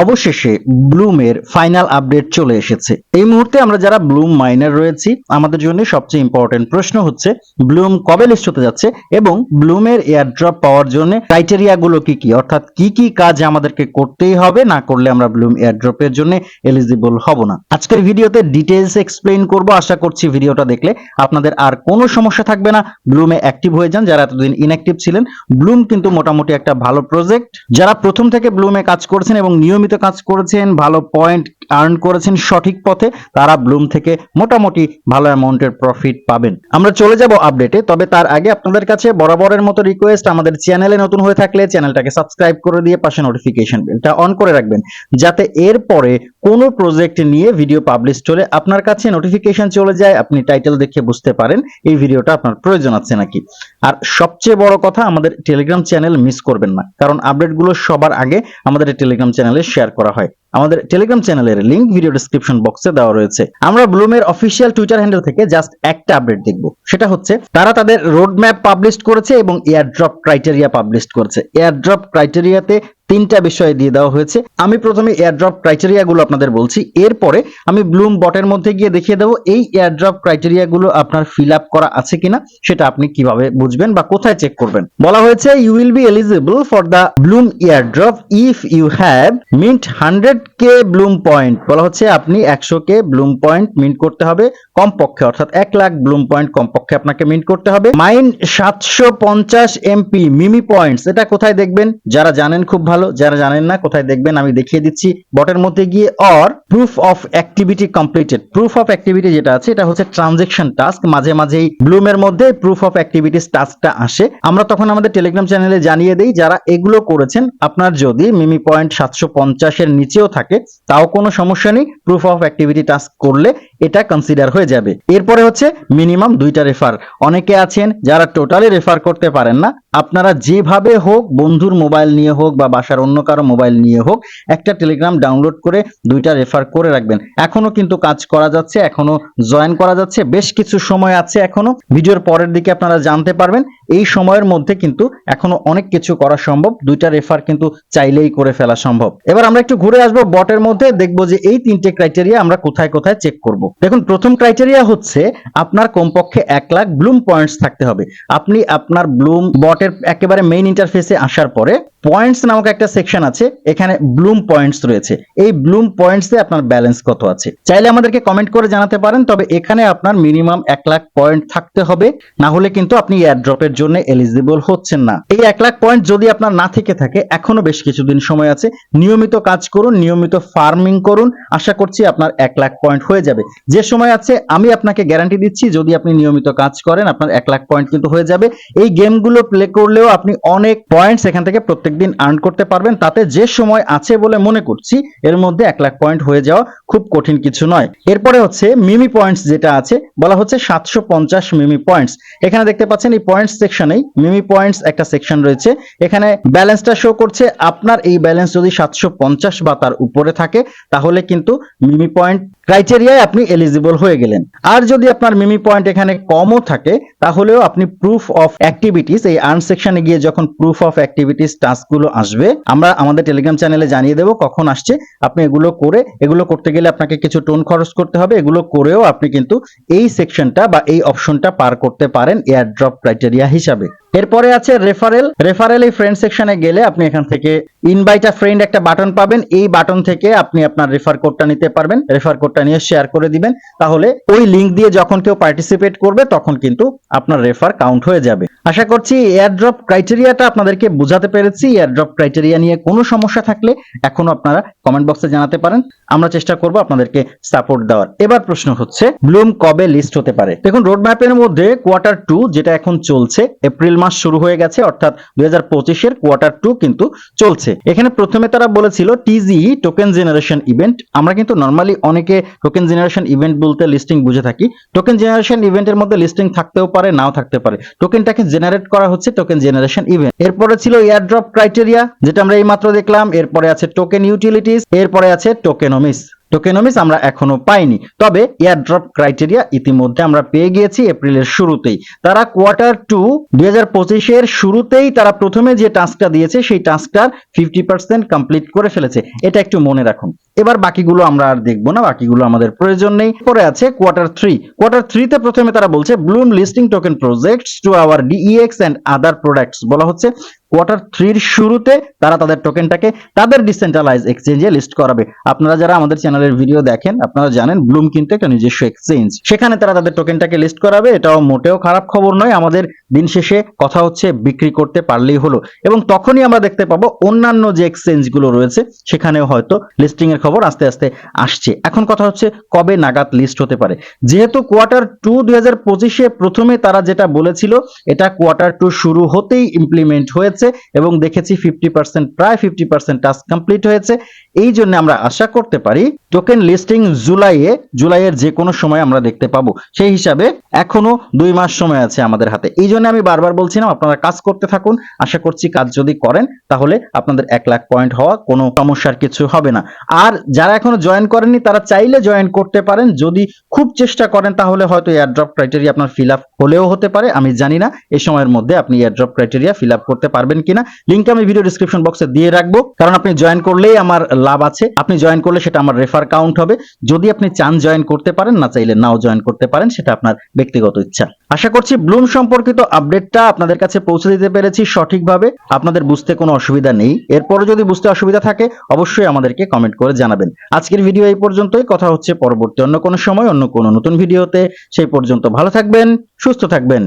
অবশেষে ব্লুমের final update চলে এসেছে। এই মুহূর্তে আমরা যারা ব্লুম মাইনার রয়েছি, আমাদের জন্য সবচেয়ে ইম্পর্টেন্ট প্রশ্ন হচ্ছে, ব্লুম কবে লিস্ট হতে যাচ্ছে এবং ব্লুমের এয়ারড্রপ পাওয়ার জন্য ক্রাইটেরিয়া গুলো কি কি? অর্থাৎ কি কি কাজ আমাদেরকে করতেই হবে, না করলে আমরা ব্লুম এয়ারড্রপের জন্য এলিজিবল হব না। আজকের ভিডিওতে ডিটেইলস এক্সপ্লেইন করব। আশা করছি ভিডিওটা দেখলে আপনাদের আর কোনো সমস্যা থাকবে না। ব্লুমে অ্যাক্টিভ হয়ে যান, যারা এতদিন ইনঅ্যাক্টিভ ছিলেন। ব্লুম কিন্তু মোটামুটি একটা ভালো প্রজেক্ট যারা প্রথম থেকে ব্লুমে কাজ করেছেন এবং নিয়মিত কাজ করেছেন ভালো পয়েন্ট আর্ন করেছেন সঠিক পথে, তারা ব্লুম থেকে মোটামুটি ভালো অ্যামাউন্টের প্রফিট পাবেন। আমরা চলে যাব আপডেটে তবে তার আগে আপনাদের কাছে বরাবরের মতো রিকোয়েস্ট আমাদের চ্যানেলে নতুন হয়ে থাকলে চ্যানেলটাকে সাবস্ক্রাইব করে দিয়ে পাশে নোটিফিকেশন বেলটা অন করে রাখবেন, যাতে এরপরে কোনো প্রজেক্ট নিয়ে ভিডিও পাবলিশ হলে আপনার কাছে নোটিফিকেশন চলে যায়, আপনি টাইটেল দেখে বুঝতে পারেন এই ভিডিওটা আপনার প্রয়োজন আছে নাকি। আর সবচেয়ে বড় কথা, আমাদের টেলিগ্রাম চ্যানেল মিস করবেন না, কারণ আপডেটগুলো সবার আগে আমাদের টেলিগ্রাম চ্যানেলে শেয়ার করা হয়। আমাদের টেলিগ্রাম চ্যানেলের লিংক ভিডিও ডিসক্রিপশন বক্সে দেওয়া রয়েছে। আমরা ব্লুমের অফিসিয়াল টুইটার হ্যান্ডেল থেকে জাস্ট একটা আপডেট দেখব। সেটা হচ্ছে, তারা তাদের রোড ম্যাপ পাবলিশ করেছে এবং এয়ারড্রপ ক্রাইটেরিয়া পাবলিশ করেছে। এয়ারড্রপ ক্রাইটেরিয়াতে তিনটা বিষয় দিয়ে দেওয়া হয়েছে। আমি প্রথমে এয়ারড্রপ ক্রাইটেরিয়া গুলো আপনাদের বলছি। এরপরে আমি ব্লুম বটের মধ্যে গিয়ে দেখিয়ে দেবো, এই এয়ারড্রপ ক্রাইটেরিয়া গুলো আপনার ফিল আপ করা আছে কিনা, সেটা আপনি কীভাবে বুঝবেন বা কোথায় চেক করবেন। বলা হয়েছে you will be eligible for the Bloom airdrop if you have mint hundred K Bloom point বলা হচ্ছে, আপনি একশো কে ব্লুম পয়েন্ট মিন্ট করতে হবে কমপক্ষে, অর্থাৎ এক লাখ ব্লুম পয়েন্ট কমপক্ষে আপনাকে মিন্ট করতে হবে। মাইন সাতশো পঞ্চাশ এমপি মিমি পয়েন্টস এটা কোথায় দেখবেন? যারা জানেন খুব ভালো যারা জানেন না, কোথায় দেখবেন, আমি দেখিয়ে দিচ্ছি বটের মধ্যে গিয়ে or proof of activity completed proof of activity যেটা আছে, এটা হচ্ছে ট্রানজেকশন টাস্ক মাঝে মাঝেই ব্লুমের মধ্যে প্রুফ অফ অ্যাক্টিভিটিস টাস্কটা আসে। আমরা তখন আমাদের টেলিগ্রাম চ্যানেলে জানিয়ে দেই, যারা এগুলো করেছেন, আপনার যদি মিমি পয়েন্ট সাতশো পঞ্চাশের নিচেও থাকে, তাও কোনো সমস্যা নেই। প্রুফ অফ অ্যাক্টিভিটি টাস্ক করলে এটা কনসিডার হয়ে যাবে। এরপরে হচ্ছে মিনিমাম দুইটা রেফার অনেকে আছেন যারা টোটালি রেফার করতে পারেন না। আপনারা যেভাবে হোক, বন্ধুর মোবাইল নিয়ে হোক বা বাসার অন্য কারও মোবাইল নিয়ে হোক, একটা টেলিগ্রাম ডাউনলোড করে দুইটা রেফার করে রাখবেন। এখনও কিন্তু কাজ করা যাচ্ছে, এখনও জয়েন করা যাচ্ছে, বেশ কিছু সময় আছে এখনও। ভিডিওর পরের দিকে আপনারা জানতে পারবেন এই সময়ের মধ্যে কিন্তু এখনও অনেক কিছু করা সম্ভব। দুইটা রেফার কিন্তু চাইলেই করে ফেলা সম্ভব। এবার আমরা একটু ঘুরে আসব বটের মধ্যে, দেখব যে এই তিনটে ক্রাইটেরিয়া আমরা কোথায় কোথায় চেক করব। দেখুন, প্রথম ক্রাইটেরিয়া হচ্ছে আপনার কমপক্ষে এক লাখ ব্লুম পয়েন্টস থাকতে হবে। আপনি আপনার ব্লুম বটের একেবারে মেইন ইন্টারফেসে আসার পরে পয়েন্টস নামক একটা সেকশন আছে, এখানে ব্লুম পয়েন্টস রয়েছে। এই ব্লুম পয়েন্টসে আপনার ব্যালেন্স কত আছে? চাইলে আমাদেরকে কমেন্ট করে জানাতে পারেন, তবে এখানে আপনার মিনিমাম এক লাখ পয়েন্ট থাকতে হবে। না হলে কিন্তু আপনি এয়ারড্রপের জন্য এলিজিবল হচ্ছেন না। এই এক লাখ পয়েন্ট যদি আপনার না থেকে থাকে, এখনও বেশ কিছুদিন সময় আছে। নিয়মিত কাজ করুন, নিয়মিত ফার্মিং করুন। আশা করছি আপনার এক লাখ পয়েন্ট হয়ে যাবে। যে সময় আছে, আমি আপনাকে গ্যারান্টি দিচ্ছি, যদি আপনি নিয়মিত কাজ করেন, আপনার এক লাখ পয়েন্ট কিন্তু হয়ে যাবে। এই গেমগুলো প্লে করলেও আপনি অনেক পয়েন্টস এখান থেকে প্রত্যেকদিন আর্ন করতে পারবেন, তাতে যে সময় আছে বলে মনে করছি, এর মধ্যে এক লাখ পয়েন্ট হয়ে যাওয়া খুব কঠিন কিছু নয়। এরপরে হচ্ছে মিমি পয়েন্টস যেটা আছে, বলা হচ্ছে সাতশো পঞ্চাশ মিমি পয়েন্টস এখানে দেখতে পাচ্ছেন এই পয়েন্টস সেকশনেই মিমি পয়েন্টস একটা সেকশন রয়েছে। এখানে ব্যালেন্সটা শো করছে, আপনার এই ব্যালেন্স যদি সাতশো পঞ্চাশ বা তার উপরে থাকে, তাহলে কিন্তু মিমি পয়েন্ট ক্রাইটেরিয়ায় আপনি এলিজিবল হয়ে গেলেন। আর যদি আপনার মিমি পয়েন্ট এখানে কমও থাকে, তাহলেও আপনি প্রুফ অফ অ্যাক্টিভিটিস এই আর্ন সেকশনে গিয়ে যখন প্রুফ অফ অ্যাক্টিভিটিস টাস্কগুলো আসবে, আমরা আমাদের টেলিগ্রাম চ্যানেলে জানিয়ে দেবো কখন আসছে। আপনি এগুলো করে, এগুলো করতে গেলে আপনাকে কিছু টোন খরচ করতে হবে, এগুলো করেও আপনি কিন্তু এই সেকশনটা বা এই অপশনটা পার করতে পারেন এয়ারড্রপ ক্রাইটেরিয়া হিসাবে। এরপরে আছে রেফারেল রেফারেল এই ফ্রেন্ড সেকশনে গেলে আপনি এখান থেকে ইনভাইট আ ফ্রেন্ড একটা বাটন পাবেন। এই বাটন থেকে আপনি আপনার রেফার কোডটা নিতে পারবেন। রেফার কোডটা নিয়ে শেয়ার করে দিবেন। তাহলে ওই লিংক দিয়ে যখন কেউ পার্টিসিপেট করবে, তখন কিন্তু আপনার রেফার কাউন্ট হয়ে যাবে। আশা করছি এয়ারড্রপ ক্রাইটেরিয়াটা আপনাদেরকে বোঝাতে পেরেছি। এয়ারড্রপ ক্রাইটেরিয়া নিয়ে কোনো সমস্যা থাকলে এখনও আপনারা কমেন্ট বক্সে জানাতে পারেন। আমরা চেষ্টা করব আপনাদেরকে সাপোর্ট দেওয়ার। এবার প্রশ্ন হচ্ছে ব্লুম কবে লিস্ট হতে পারে? দেখুন রোড ম্যাপের মধ্যে কোয়ার্টার টু যেটা এখন চলছে এপ্রিল মাস শুরু হয়ে গেছে, অর্থাৎ দুই হাজার পঁচিশের কোয়ার্টার টু কিন্তু চলছে। এখানে প্রথমে তারা বলেছিল টিজি টোকেন জেনারেশন ইভেন্ট আমরা কিন্তু নর্মালি অনেকে টোকেন জেনারেশন ইভেন্ট বলতে লিস্টিং বুঝে থাকি। টোকেন জেনারেশন ইভেন্টের মধ্যে লিস্টিং থাকতেও পারে, নাও থাকতে পারে। টোকেনটাকে জেনারেট করা হচ্ছে টোকেন জেনারেশন ইভেন্ট এরপরে ছিল এয়ারড্রপ ক্রাইটেরিয়া যেটা আমরা এই মাত্র দেখলাম। এরপরে আছে টোকেন ইউটিলিটিস এরপরে আছে টোকেনোমিস টোকেনমিস আমরা এখনও পাইনি। তবে এয়ারড্রপ ক্রাইটেরিয়া ইতিমধ্যে আমরা পেয়ে গিয়েছি এপ্রিলের শুরুতেই। তারা কোয়ার্টার টু দুই এর শুরুতেই তারা প্রথমে যে টাস্কটা দিয়েছে, সেই টাস্কটার ফিফটি পার্সেন্ট কমপ্লিট করে ফেলেছে। এটা একটু মনে রাখুন। এবার বাকিগুলো আমরা আর দেখব না, বাকিগুলো আমাদের প্রয়োজন নেই। পরে আছে কোয়ার্টার থ্রি কোয়ার্টার থ্রিতে প্রথমে তারা বলছে Bloom listing token projects to our DEX and other products বলা হচ্ছে কোয়ার্টার থ্রির শুরুতে তারা তাদের টোকেনটাকে তাদের ডিসেন্ট্রালাইজ এক্সচেঞ্জে লিস্ট করাবে। আপনারা যারা আমাদের চ্যানেলের ভিডিও দেখেন, আপনারা জানেন ব্লুম কিন্তু একটা নিজস্ব এক্সচেঞ্জ সেখানে তারা তাদের টোকেনটাকে লিস্ট করাবে, এটাও মোটেও খারাপ খবর নয়, আমাদের দিন শেষে কথা হচ্ছে বিক্রি করতে পারলেই হলো। এবং তখনই আমরা দেখতে পাবো অন্যান্য যে এক্সচেঞ্জগুলো রয়েছে, সেখানেও হয়তো লিস্টিং এর খবর আস্তে আস্তে আসছে। এখন কথা হচ্ছে কবে নাগাদ লিস্ট হতে পারে। যেহেতু কোয়ার্টার টু দুই হাজার প্রথমে তারা যেটা বলেছিল, এটা কোয়ার্টার টু শুরু হতেই ইমপ্লিমেন্ট হয়েছে এবং দেখেছি ফিফটি পার্সেন্ট প্রায় ফিফটি পার্সেন্ট টাস্ক কমপ্লিট হয়েছে। এই জন্য আমরা আশা করতে পারি টোকেন লিস্টিং জুলাইয়ে, জুলাইয়ের যে কোনো সময় আমরা দেখতে পাবো। সেই হিসাবে এখনও দুই মাস সময় আছে আমাদের হাতে। এই জন্য আমি বারবার বলছিলাম, আপনারা কাজ করতে থাকুন। আশা করছি কাজ যদি করেন, তাহলে আপনাদের এক লাখ পয়েন্ট হওয়া কোনো সমস্যার কিছু হবে না। আর যারা এখনও জয়েন করেননি, তারা চাইলে জয়েন করতে পারেন। যদি খুব চেষ্টা করেন, তাহলে হয়তো এয়ারড্রপ ক্রাইটেরিয়া আপনার ফিল আপ হলেও হতে পারে। আমি জানি না, এই সময়ের মধ্যে আপনি এয়ারড্রপ ক্রাইটেরিয়া ফিল আপ করতে পারবেন কিনা। লিঙ্ক আমি ভিডিও ডিসক্রিপশন বক্সে দিয়ে রাখব। কারণ আপনি জয়েন করলেই আমার লাভ আছে। আপনি জয়েন করলে সেটা আমার রেফার কাউন্ট হবে। যদি আপনি চান জয়েন করতে পারেন, না চাইলে নাও জয়েন করতে পারেন, সেটা আপনার ব্যক্তিগত ইচ্ছা। আশা করছি ব্লুম সম্পর্কিত আপডেটটা আপনাদের কাছে পৌঁছে দিতে পেরেছি সঠিকভাবে। আপনাদের বুঝতে কোনো অসুবিধা নেই। এরপরও যদি বুঝতে অসুবিধা থাকে, অবশ্যই আমাদেরকে কমেন্ট করে জানাবেন। আজকের ভিডিও এই পর্যন্তই। কথা হচ্ছে পরবর্তী অন্য কোনো সময়, অন্য কোনো নতুন ভিডিওতে। সেই পর্যন্ত ভালো থাকবেন, সুস্থ থাকবেন।